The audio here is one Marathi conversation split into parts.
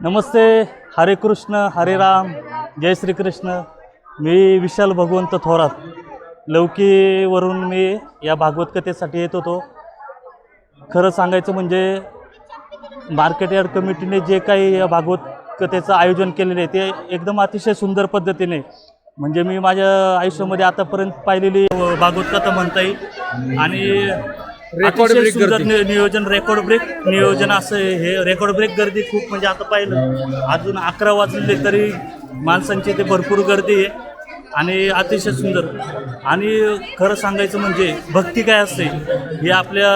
नमस्ते हरे कृष्ण हरे राम जय श्रीकृष्ण. मी विशाल भगवंत थोरात. लौकीवरून मी या भागवत कथेसाठी येत होतो. खरं सांगायचं म्हणजे मार्केट यार्ड कमिटीने जे काही या भागवत कथेचं आयोजन केलेलं आहे ते एकदम अतिशय सुंदर पद्धतीने म्हणजे मी माझ्या आयुष्यामध्ये आतापर्यंत पाहिलेली भागवत कथा म्हणता येईल. आणि रेकॉर्ड ब्रेक गर्दी. नियोजन रेकॉर्ड ब्रेक नियोजन असं हे रेकॉर्ड ब्रेक गर्दी खूप म्हणजे आता पाहिलं. अजून अकरा वाजले तरी माणसांची ते भरपूर गर्दी आहे आणि अतिशय सुंदर. आणि खरं सांगायचं म्हणजे भक्ती काय असते? ही आपल्या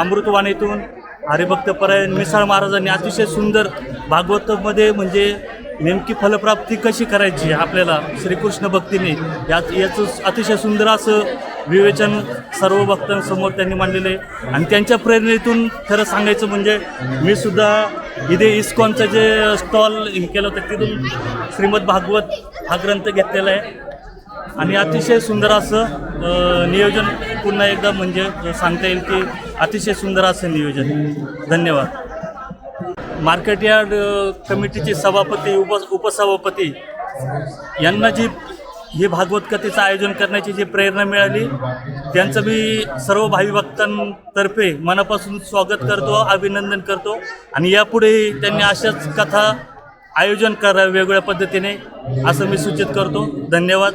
अमृतवाणीतून हरिभक्त परायण मिसाळ महाराजांनी अतिशय सुंदर भागवतमध्ये म्हणजे नेमकी फलप्राप्ती कशी करायची आपल्याला श्रीकृष्ण भक्तीने? यात याचं अतिशय सुंदर असं विवेचन सर्व भक्तांसमोर त्यांनी मांडलेलं आहे. आणि त्यांच्या प्रेरणेतून खरं सांगायचं म्हणजे मी सुद्धा इथे इस्कॉनचं जे स्टॉल हे केलं होतं तिथून श्रीमद भागवत हा ग्रंथ घेतलेला आहे. आणि अतिशय सुंदर असं नियोजन पुन्हा एकदा म्हणजे सांगता येईल की अतिशय सुंदर असं नियोजन धन्यवाद. मार्केट यार्ड कमिटीचे सभापती उप उपसभापती यांना जी हे भागवत कथेचं आयोजन करण्याची जी प्रेरणा मिळाली त्यांचं मी सर्व भावी भक्तांतर्फे मनापासून स्वागत करतो अभिनंदन करतो. आणि यापुढे त्यांनी अशाच कथा आयोजन करावे वेगवेगळ्या पद्धतीने असं मी सूचित करतो. धन्यवाद.